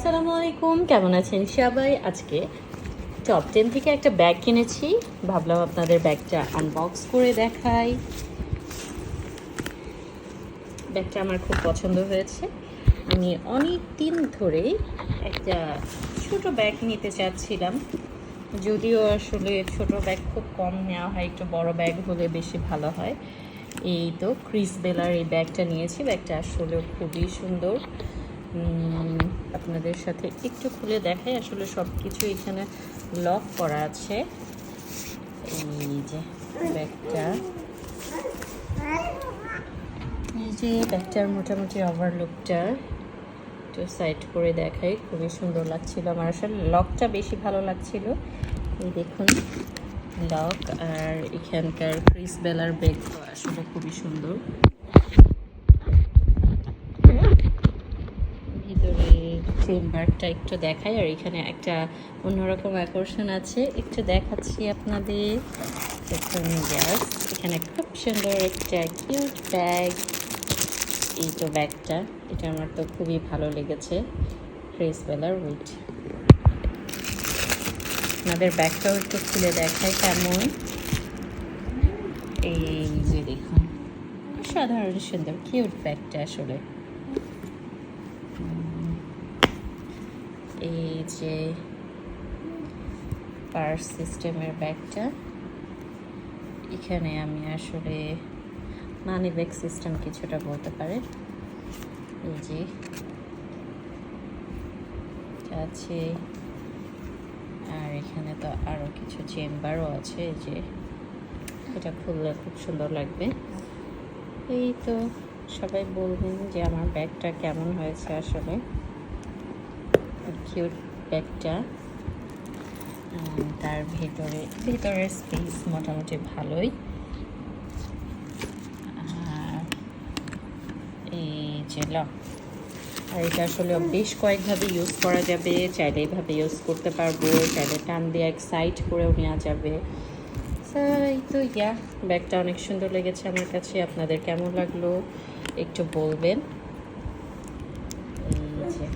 আসসালামু আলাইকুম, কেমন আছেন সবাই? আজকে টপ টেন থেকে একটা ব্যাগ কিনেছি। ভাবলাম আপনাদের ব্যাগটা আনবক্স করে দেখাই। ব্যাগটা আমার খুব পছন্দ হয়েছে। আমি অনেক দিন ধরেই একটা ছোট ব্যাগ নিতে চাচ্ছিলাম। যদিও আসলে ছোট ব্যাগ খুব কম নেওয়া হয়, একটু বড় ব্যাগ হলে বেশি ভালো হয়। এই তো ক্রিস বেলার এই ব্যাগটা নিয়েছি। ব্যাগটা আসলে খুবই সুন্দর। আপনাদের সাথে একটু খুলে দেখাই। আসলে সব কিছু এখানে লক করা আছে। এই যে ব্যাগটা। এই যে ব্যাগটার মোটামুটি ওভারলুকটা একটু সাইড করে দেখাই। খুবই সুন্দর লাগছিল আমার। আসলে লকটা বেশি ভালো লাগছিল। এই দেখুন লক আর এখানকার ক্রিস বেলার ব্যাগ আসলে খুবই সুন্দর ভিতরে চেম্বারটা একটু দেখাই, আর এখানে একটা অন্যরকম আকর্ষণ আছে। একটু দেখাচ্ছি আপনাদের। এখানে খুব সুন্দর একটা কিউট ব্যাগ। এই তো ব্যাগটা, এটা আমার তো খুবই ভালো লেগেছে। ক্রিস বেলার উইট। আপনাদের ব্যাগটাও একটু খুলে দেখায় কেমন। এই যে দেখুন সাধারণ সুন্দর, কিউট ব্যাগটা আসলে। এই যে পার্স সিস্টেমের ব্যাগটা, এখানে আমি আসলে মানি ব্যাগ সিস্টেম কিছুটা বলতে পারেন এই যে আছে, আর এখানে তো আরও কিছু চেম্বারও আছে, এই যে এটা খুললে খুব সুন্দর লাগবে। এই তো সবাই বলবেন যে আমার ব্যাগটা কেমন হয়েছে আসলে। কিউট ব্যাগটা তার ভেতরে ভেতরের স্পেস মোটামুটি ভালোই। আর এই যে আর এটা আসলে বেশ কয়েকভাবে ইউজ করা যাবে। চাইলে এইভাবে ইউজ করতে পারব। চাইলে টান দিয়ে এক সাইড করেও নেওয়া যাবে। এই তো ইয়া ব্যাগটা অনেক সুন্দর লেগেছে আমার কাছে। আপনাদের কেমন লাগল? একটু বলবেন। এই যে